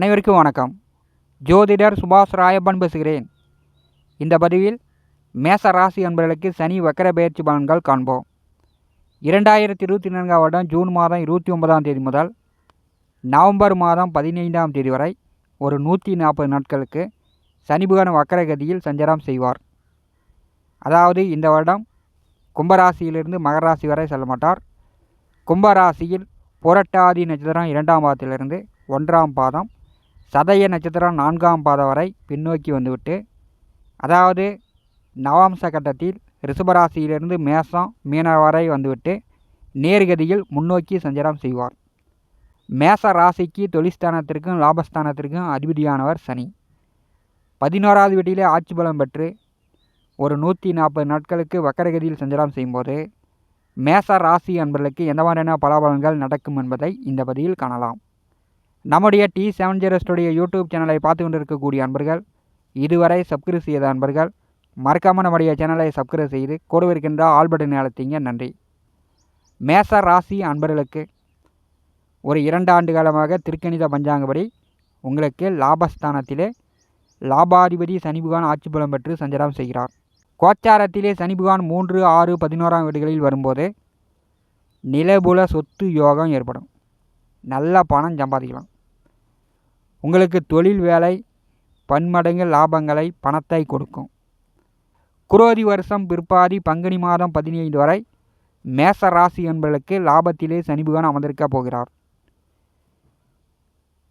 அனைவருக்கும் வணக்கம். ஜோதிடர் சுபாஷ் ராயப்பன் பேசுகிறேன். இந்த பதிவில் மேச ராசி என்பவர்களுக்கு சனி வக்கர பெயர்ச்சி பலன்கள் காண்போம். இரண்டாயிரத்தி இருபத்தி நான்காம் வருடம் ஜூன் மாதம் இருபத்தி ஒன்பதாம் தேதி முதல் நவம்பர் மாதம் பதினைந்தாம் தேதி வரை ஒரு நூற்றி நாற்பது நாட்களுக்கு சனி புகன் வக்கரகதியில் சஞ்சாரம் செய்வார். அதாவது இந்த வருடம் கும்பராசியிலிருந்து மகர ராசி வரை செல்ல மாட்டார். கும்பராசியில் புரட்டாதி நட்சத்திரம் இரண்டாம் பாதத்திலிருந்து ஒன்றாம் பாதம் சதய நட்சத்திரம் நான்காம் பாதம் வரை பின்னோக்கி வந்துவிட்டு அதாவது நவாம்ச கட்டத்தில் ரிஷபராசியிலிருந்து மேசம் மீன வரை வந்துவிட்டு நேர்கதியில் முன்னோக்கி சஞ்சாரம் செய்வார். மேச ராசிக்கு தொழிற்ஸ்தானத்திற்கும் லாபஸ்தானத்திற்கும் அதிபதியானவர் சனி. பதினோராவது வீட்டிலே ஆட்சி பலம் பெற்று ஒரு நூற்றி நாற்பது நாட்களுக்கு வக்கரகதியில் சஞ்சாரம் செய்யும்போது மேச ராசி அன்பர்களுக்கு எந்த மாதிரியான பலாபலன்கள் நடக்கும் என்பதை இந்த பதிவில் காணலாம். நம்முடைய T seven zero studio YouTube சேனலை பார்த்து கொண்டிருக்கக்கூடிய அன்பர்கள் இதுவரை சப்ஸ்கிரைப் செய்த அன்பர்கள் மறக்காமல் நம்முடைய சேனலை சப்ஸ்கிரைப் செய்து கொடுவிருக்கின்ற இருக்கின்ற ஆல் பட்டன் நன்றி. மேச ராசி அன்பர்களுக்கு ஒரு இரண்டு ஆண்டு காலமாக திருக்கணித பஞ்சாங்கப்படி உங்களுக்கு லாபஸ்தானத்திலே லாபாதிபதி சனிபுகான் ஆட்சி பலம் பெற்று சஞ்சாரம் செய்கிறார். கோச்சாரத்திலே சனிபுகான் மூன்று ஆறு பதினோராம் வீடுகளில் வரும்போது நிலபுல சொத்து யோகம் ஏற்படும். நல்ல பணம் சம்பாதிக்கலாம். உங்களுக்கு தொழில் வேலை பன்மடங்கு லாபங்களை பணத்தை கொடுக்கும். குரோதி வருஷம் பிற்பாதி பங்குனி மாதம் பதினைந்து வரை மேச ராசி என்பவர்களுக்கு லாபத்திலே சனி பகவான் அமர்ந்திருக்க போகிறார்.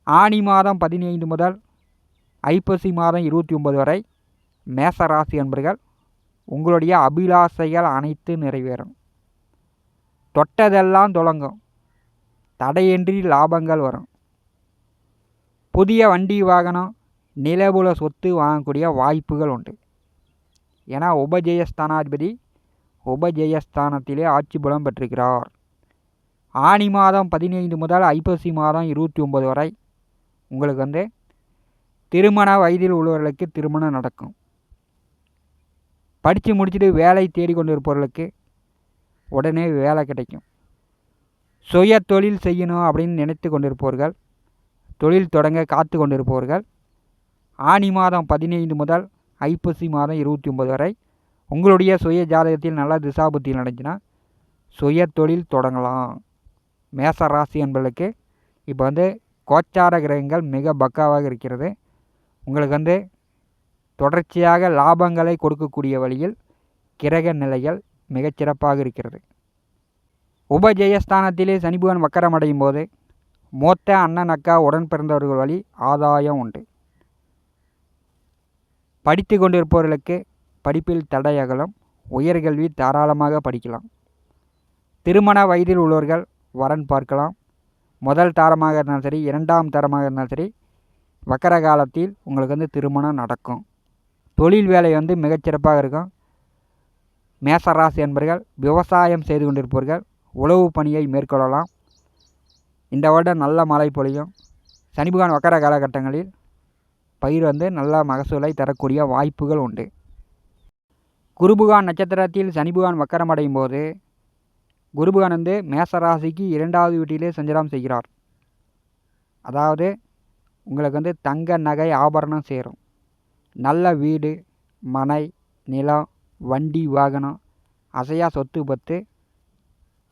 ஆனி மாதம் பதினைந்து முதல் ஐப்பசி மாதம் இருபத்தி ஒன்பது வரை மேச ராசி என்பர்கள் உங்களுடைய அபிலாசைகள் அனைத்து நிறைவேறும். தொட்டதெல்லாம் தொடங்கும். தடையின்றி லாபங்கள் வரும். புதிய வண்டி வாகனம் நிலபுல சொத்து வாங்கக்கூடிய வாய்ப்புகள் உண்டு ஏன்னா உபஜெயஸ்தானாதிபதி உபஜெயஸ்தானத்திலே ஆட்சி பலம் பெற்றிருக்கிறார். ஆனி மாதம் பதினைந்து முதல் ஐப்பசி மாதம் இருபத்தி ஒம்பது வரை உங்களுக்கு வந்து திருமண வயதில் உள்ளவர்களுக்கு திருமணம் நடக்கும். படித்து முடிச்சுட்டு வேலை தேடிக்கொண்டு இருப்பவர்களுக்கு உடனே வேலை கிடைக்கும். சுய தொழில் செய்யணும் அப்படின்னு நினைத்து கொண்டிருப்பவர்கள் தொழில் தொடங்க காத்து கொண்டிருப்பவர்கள் ஆனி மாதம் பதினைந்து முதல் ஐப்பசி மாதம் இருபத்தி ஒம்பது வரை உங்களுடைய சுய ஜாதகத்தில் நல்ல திசாபுத்தி நடந்துச்சுன்னா சுய தொழில் தொடங்கலாம். மேச ராசி என்பதற்கு இப்போ வந்து கோச்சார கிரகங்கள் மிக பக்காவாக இருக்கிறது. உங்களுக்கு வந்து தொடர்ச்சியாக லாபங்களை கொடுக்கக்கூடிய வழியில் கிரக நிலைகள் மிகச்சிறப்பாக இருக்கிறது. உபஜெயஸ்தானத்திலே சனிபுவன் வக்கரம் அடையும் போது மூத்த அண்ணன் அக்கா உடன் பிறந்தவர்கள் வழி ஆதாயம் உண்டு. படித்து கொண்டிருப்பவர்களுக்கு படிப்பில் தடையகலம் உயர்கல்வி தாராளமாக படிக்கலாம். திருமண வயதில் உள்ளவர்கள் வரன் பார்க்கலாம். முதல் தாரமாக இருந்தாலும் சரி இரண்டாம் தரமாக இருந்தாலும் சரி வக்கர காலத்தில் உங்களுக்கு வந்து திருமணம் நடக்கும். தொழில் வேலை வந்து மிகச்சிறப்பாக இருக்கும். மேசராசி என்பர்கள் விவசாயம் செய்து கொண்டிருப்பவர்கள் உழவு பணியை மேற்கொள்ளலாம். இந்த வருடம் நல்ல மழை பொழியும். சனிபகவான் வக்கர காலகட்டங்களில் பயிர் வந்து நல்ல மகசூலை தரக்கூடிய வாய்ப்புகள் உண்டு. குருபுகான் நட்சத்திரத்தில் சனிபுகான் வக்கரமடையும் போது குருபகான் வந்து மேசராசிக்கு இரண்டாவது வீட்டிலே சஞ்சலம் செய்கிறார். அதாவது உங்களுக்கு வந்து தங்க நகை ஆபரணம் சேரும். நல்ல வீடு மனை நிலம் வண்டி வாகனம் அசையா சொத்து பத்து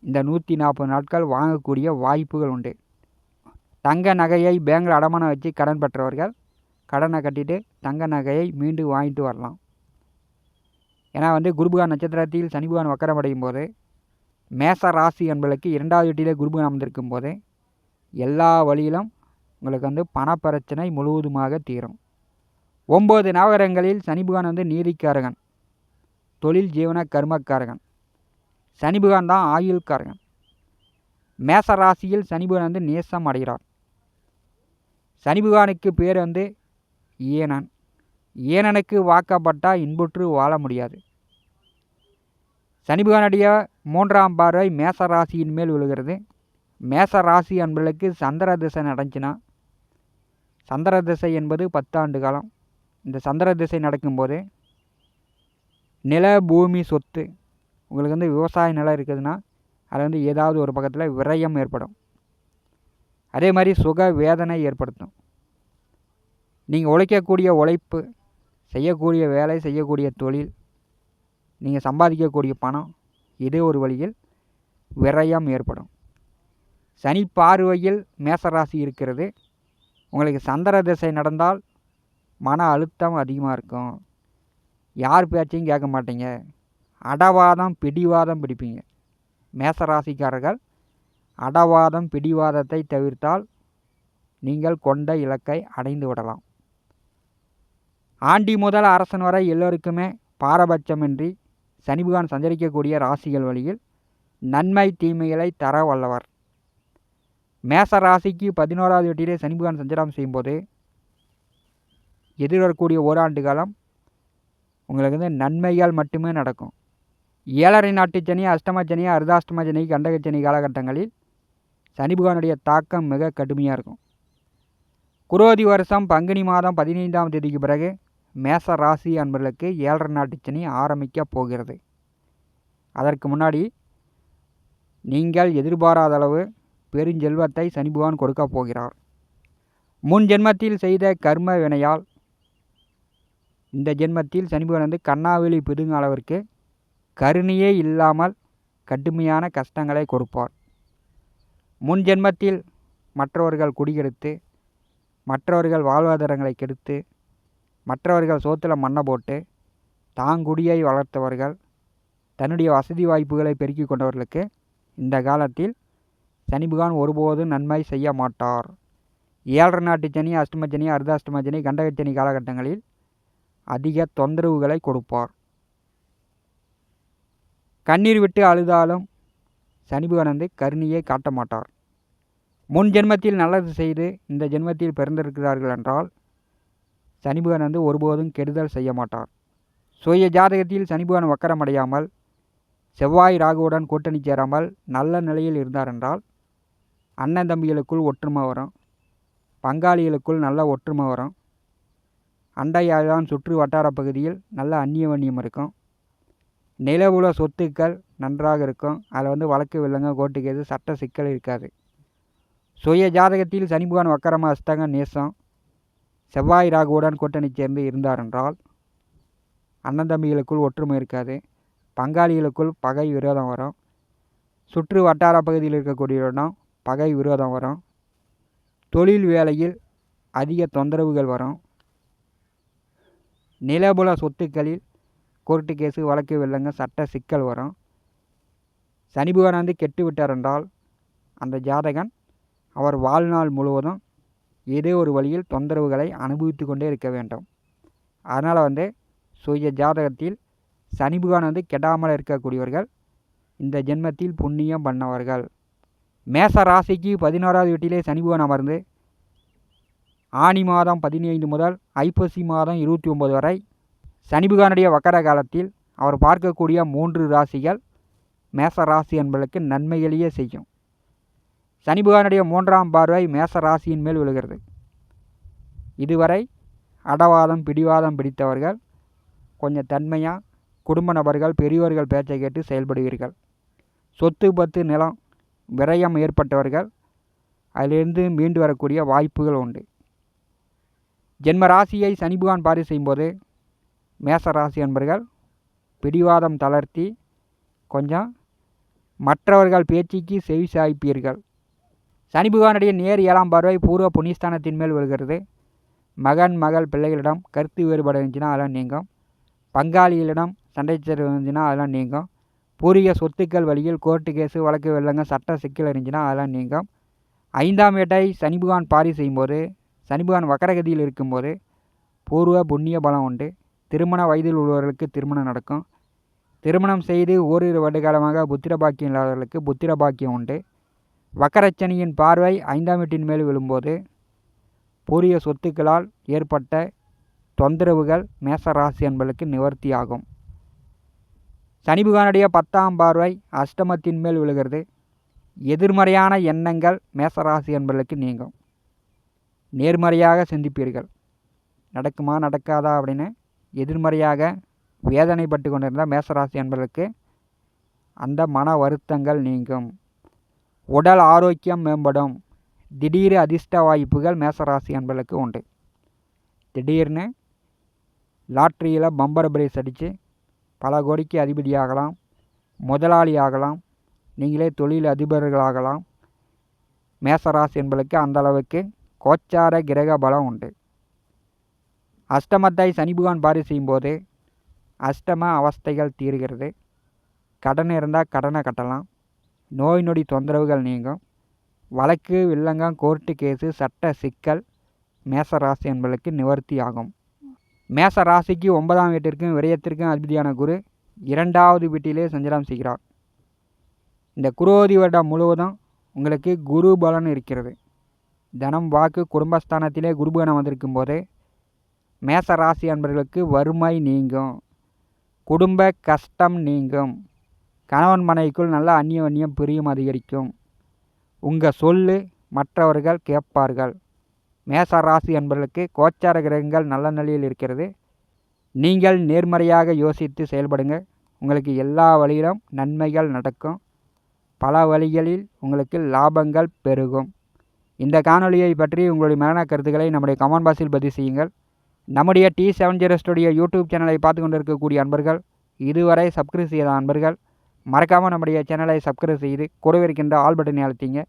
இந்த நூற்றி நாற்பது நாட்கள் வாங்கக்கூடிய வாய்ப்புகள் உண்டு. தங்க நகையை பேங்கில் அடமானம் வச்சு கடன் பெற்றவர்கள் கடனை கட்டிட்டு தங்க நகையை மீண்டும் வாங்கிட்டு வரலாம். ஏன்னா வந்து குருபகான் நட்சத்திரத்தில் சனிபகான் வக்கரமடையும் போது மேச ராசி என்பதற்கு இரண்டாவது வீட்டிலே குருபகான் அமர்ந்திருக்கும் போது எல்லா வழியிலும் உங்களுக்கு வந்து பணப்பிரச்சனை முழுவதுமாக தீரும். ஒம்பது நவகரங்களில் சனிபுகான் வந்து நீதிக்காரகன் தொழில் ஜீவன கர்மக்காரகன். சனிபகவான் தான் ஆயுள்காரன் மேச ராசியில் சனிபகவான் வந்து நேசம் அடைகிறார். சனிபகவானுக்கு பேர் வந்து ஏனன். ஏனனுக்கு வாக்கப்பட்டால் இன்புற்று வாழ முடியாது. சனிபகவானுடைய மூன்றாம் பார்வை மேச ராசியின் மேல் விழுகிறது. மேச ராசி அன்பர்களுக்கு சந்திர திசை நடந்துச்சுன்னா சந்திர திசை என்பது பத்தாண்டு காலம். இந்த சந்திர திசை நடக்கும்போது நில பூமி சொத்து உங்களுக்கு வந்து விவசாய நிலம் இருக்குதுன்னா அது வந்து ஏதாவது ஒரு பக்கத்தில் விரயம் ஏற்படும். அதே மாதிரி சுக வேதனை ஏற்படுத்தும். நீங்கள் உழைக்கக்கூடிய உழைப்பு செய்யக்கூடிய வேலை செய்யக்கூடிய தொழில் நீங்கள் சம்பாதிக்கக்கூடிய பணம் இதே ஒரு வழியில் விரயம் ஏற்படும். சனி பார்வையில் மேசராசி இருக்கிறது. உங்களுக்கு சந்திர திசை நடந்தால் மன அழுத்தம் அதிகமாக இருக்கும். யார் பேச்சையும் கேட்க மாட்டீங்க. அடவாதம் பிடிவாதம் பிடிப்பீங்க. மேசராசிக்காரர்கள் அடவாதம் பிடிவாதத்தை தவிர்த்தால் நீங்கள் கொண்ட இலக்கை அடைந்து விடலாம். ஆண்டி முதல் அரசன் வரை எல்லோருக்குமே பாரபட்சமின்றி சனிபகவான் சஞ்சரிக்கக்கூடிய ராசிகள் வழியில் நன்மை தீமைகளை தர வல்லவர். மேச ராசிக்கு பதினோராவது வெட்டியிலே சனிபகவான் சஞ்சாரம் செய்யும்போது எதிர்வரக்கூடிய ஓராண்டு காலம் உங்களுக்கு வந்து நன்மைகள் மட்டுமே நடக்கும். ஏழரை நாட்டு சனி அஷ்டம சனி அர்தாஷ்டம சனி கண்டக சனி காலகட்டங்களில் சனி பகவானுடைய தாக்கம் மிக கடுமையாக இருக்கும். குரோதி வருஷம் பங்குனி மாதம் பதினைந்தாம் தேதிக்கு பிறகு மேச ராசி அன்பர்களுக்கு ஏழரை நாட்டு சனி ஆரம்பிக்க போகிறது. அதற்கு முன்னாடி நீங்கள் எதிர்பாராத அளவு பெருஞ்செல்வத்தை சனி பகவான் கொடுக்க போகிறார். முன் ஜென்மத்தில் செய்த கர்ம வினையால் இந்த ஜென்மத்தில் சனி பகவான் வந்து கண்ணாவெளி பிதுங்க அளவிற்கு கருணையே இல்லாமல் கடுமையான கஷ்டங்களை கொடுப்பார். முன் ஜென்மத்தில் மற்றவர்கள் குடிகெடுத்து மற்றவர்கள் வாழ்வாதாரங்களை கெடுத்து மற்றவர்கள் சோத்தில் மண்ணை போட்டு தாங்குடியை வளர்த்தவர்கள் தன்னுடைய வசதி வாய்ப்புகளை பெருக்கி கொண்டவர்களுக்கு இந்த காலத்தில் சனி ஒருபோதும் நன்மை செய்ய மாட்டார். ஏழரை நாட்டு சனி அஷ்டம சனி அர்த்தாஷ்டம சனி கண்டகச்சனி காலகட்டங்களில் அதிக தொந்தரவுகளை கொடுப்பார். கண்ணீர் விட்டு அழுதாலும் சனி கருணியை கருணையை காட்ட மாட்டார். முன் ஜென்மத்தில் நல்லது செய்து இந்த ஜென்மத்தில் பிறந்திருக்கிறார்கள் என்றால் சனி வந்து ஒருபோதும் கெடுதல் செய்ய மாட்டார். சுய ஜாதகத்தில் சனிபுகன் வக்கரமடையாமல் செவ்வாய் ராகுவுடன் கூட்டணி சேராமல் நல்ல நிலையில் இருந்தார் என்றால் அண்ணன் தம்பிகளுக்குள் ஒற்றுமை வரும் பங்காளிகளுக்குள் நல்ல ஒற்றுமை வரும். அண்டையாதான் சுற்று வட்டார பகுதியில் நல்ல அந்நிய வண்ணியம் இருக்கும். நிலவுல சொத்துக்கள் நன்றாக இருக்கும். அதில் வந்து வழக்கு வில்லங்க கோர்ட்டு கேது சட்ட சிக்கல் இருக்காது. சுய ஜாதகத்தில் சனி பகவான் வக்கரம அஸ்தங்க நேசம் செவ்வாய் ராகுவுடன் கூட்டணி சேர்ந்து இருந்தார் என்றால் அண்ணன் தம்பிகளுக்குள் ஒற்றுமை இருக்காது. பங்காளிகளுக்குள் பகை விரோதம் வரும். சுற்று வட்டார பகுதியில் இருக்கக்கூடியவரிடம் பகை விரோதம் வரும். தொழில் வேலையில் அதிக தொந்தரவுகள் வரும். நிலபுல சொத்துக்களில் கோர்ட்டு கேஸு வழக்கு வெள்ளங்க சட்ட சிக்கல் வரும். சனி பகவான் வந்து கெட்டு விட்டார் என்றால் அந்த ஜாதகன் அவர் வாழ்நாள் முழுவதும் ஏதோ ஒரு வழியில் தொந்தரவுகளை அனுபவித்து கொண்டே இருக்க வேண்டும். அதனால் வந்து சுய ஜாதகத்தில் சனி பகவான் வந்து கெடாமல் இருக்கக்கூடியவர்கள் இந்த ஜென்மத்தில் புண்ணியம் பண்ணவர்கள். மேச ராசிக்கு பதினோராவது வீட்டிலே சனி பகவான் அமர்ந்து ஆனி மாதம் பதினைந்து முதல் ஐப்பசி மாதம் இருபத்தி ஒம்பது வரை சனிபுகானுடைய வக்கர காலத்தில் அவர் பார்க்கக்கூடிய மூன்று ராசிகள் மேச ராசி என்பதற்கு நன்மைகளையே செய்யும். சனிபுகானுடைய மூன்றாம் பார்வை மேச ராசியின் மேல் விழுகிறது. இதுவரை அடவாதம் பிடிவாதம் பிடித்தவர்கள் கொஞ்சம் தன்மையாக குடும்ப நபர்கள் பெரியவர்கள் பேச்சை கேட்டு செயல்படுவீர்கள். சொத்து பத்து நிலம் விரயம் ஏற்பட்டவர்கள் அதிலிருந்து மீண்டு வரக்கூடிய வாய்ப்புகள் உண்டு. ஜென்ம ராசியை சனிபுகான் பாரி செய்யும்போது மேச ராசி என்பர்கள் பிடிவாதம் தளர்த்தி கொஞ்சம் மற்றவர்கள் பேச்சுக்கு செவி சாய்ப்பீர்கள் சனி பகவானுடைய நேர் ஏழாம் பார்வை பூர்வ புண்ணியஸ்தானத்தின் மேல் விழுகிறது. மகன் மகள் பிள்ளைகளிடம் கருத்து வேறுபாடு இருந்துச்சுன்னா அதெல்லாம் நீங்கும். பங்காளிகளிடம் சண்டை சச்சரவு இருந்துச்சுன்னா அதெல்லாம் நீங்கும். பூர்வீக சொத்துக்கள் வழியில் கோர்ட்டு கேஸு வழக்கு வெள்ளங்க சட்ட சிக்கல் இருந்துச்சுன்னா அதெல்லாம் நீங்கும். ஐந்தாம் வேட்டை சனி பகவான் பாரி செய்யும்போது சனி பகவான் வக்கரகதியில் இருக்கும்போது பூர்வ புண்ணிய பலம் உண்டு. திருமண வயதில் உள்ளவர்களுக்கு திருமணம் நடக்கும். திருமணம் செய்து ஓரிரு வருடகாலமாக புத்திர பாக்கியம் இல்லாதவர்களுக்கு புத்திர பாக்கியம் உண்டு. வக்கரச்சனியின் பார்வை ஐந்தாம் வீட்டின் மேல் விழும்போது பூரிய சொத்துக்களால் ஏற்பட்ட தொந்தரவுகள் மேசராசி என்பதற்கு நிவர்த்தி ஆகும் பத்தாம் பார்வை அஷ்டமத்தின் மேல் விழுகிறது. எதிர்மறையான எண்ணங்கள் மேசராசி என்பதற்கு நீங்கும். நேர்மறையாக சிந்திப்பீர்கள். நடக்குமா நடக்காதா அப்படின்னு எதிர்மறையாக வேதனைப்பட்டு கொண்டிருந்த மேசராசி என்பதற்கு அந்த மன வருத்தங்கள் நீங்கும். உடல் ஆரோக்கியம் மேம்படும். திடீர் அதிர்ஷ்ட வாய்ப்புகள் மேசராசி என்பதற்கு உண்டு. திடீர்னு லாட்ரியில் பம்பர் பிரைஸ் அடித்து பல கோடிக்கு அதிபதி ஆகலாம் முதலாளி ஆகலாம். நீங்களே தொழில் அதிபர்களாகலாம். மேசராசி என்பதற்கு அந்த அளவுக்கு கோச்சார கிரக பலம் உண்டு. அஷ்டமத்தை சனி பகவான் பாரி செய்யும்போது அஷ்டம அவஸ்தைகள் தீர்கிறது. கடன் இருந்தால் கடனை கட்டலாம். நோய் நொடி தொந்தரவுகள் நீங்கும். வழக்கு வில்லங்கம் கோர்ட்டு கேஸு சட்ட சிக்கல் மேச ராசி என்பதற்கு நிவர்த்தி ஆகும். மேச ராசிக்கு ஒன்பதாம் வீட்டிற்கும் விரயத்திற்கும் அதிபதியான குரு இரண்டாவது வீட்டிலே சஞ்சலம் செய்கிறார். இந்த குரோதி வருடம் முழுவதும் உங்களுக்கு குரு பலன் இருக்கிறது. தனம் வாக்கு குடும்பஸ்தானத்திலே குருபகனம் வந்திருக்கும் போது மேச ராசி அன்பர்களுக்கு வறுமை நீங்கும். குடும்ப கஷ்டம் நீங்கும். கணவன் மனைவிக்குள் நல்ல அந்நியம் பிரியம் அதிகரிக்கும். உங்கள் சொல்லு மற்றவர்கள் கேட்பார்கள். மேச ராசி என்பவர்களுக்கு கோச்சார கிரகங்கள் நல்ல நிலையில் இருக்கிறது. நீங்கள் நேர்மறையாக யோசித்து செயல்படுங்க உங்களுக்கு எல்லா வழியிலும் நன்மைகள் நடக்கும். பல வழிகளில் உங்களுக்கு லாபங்கள் பெருகும். இந்த காணொலியை பற்றி உங்களுடைய மரண கருத்துக்களை நம்முடைய கமெண்ட் பாக்ஸில் பதிவு செய்யுங்கள். நம்முடைய T seven zero studio YouTube சேனலை பார்த்து கொண்டிருக்கக்கூடிய அன்பர்கள் இதுவரை சப்ஸ்கிரைப் செய்த அன்பர்கள் மறக்காமல் நம்முடைய சேனலை சப்ஸ்கிரைப் செய்து கூடவே இருக்கின்ற ஆல் பட்டனை அழுத்திங்க.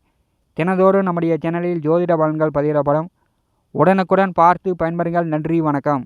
தினதோறும் நம்முடைய சேனலில் ஜோதிட பலன்கள் பதிவிடப்படும். உடனுக்குடன் பார்த்து பயன்பெறுங்கள். நன்றி வணக்கம்.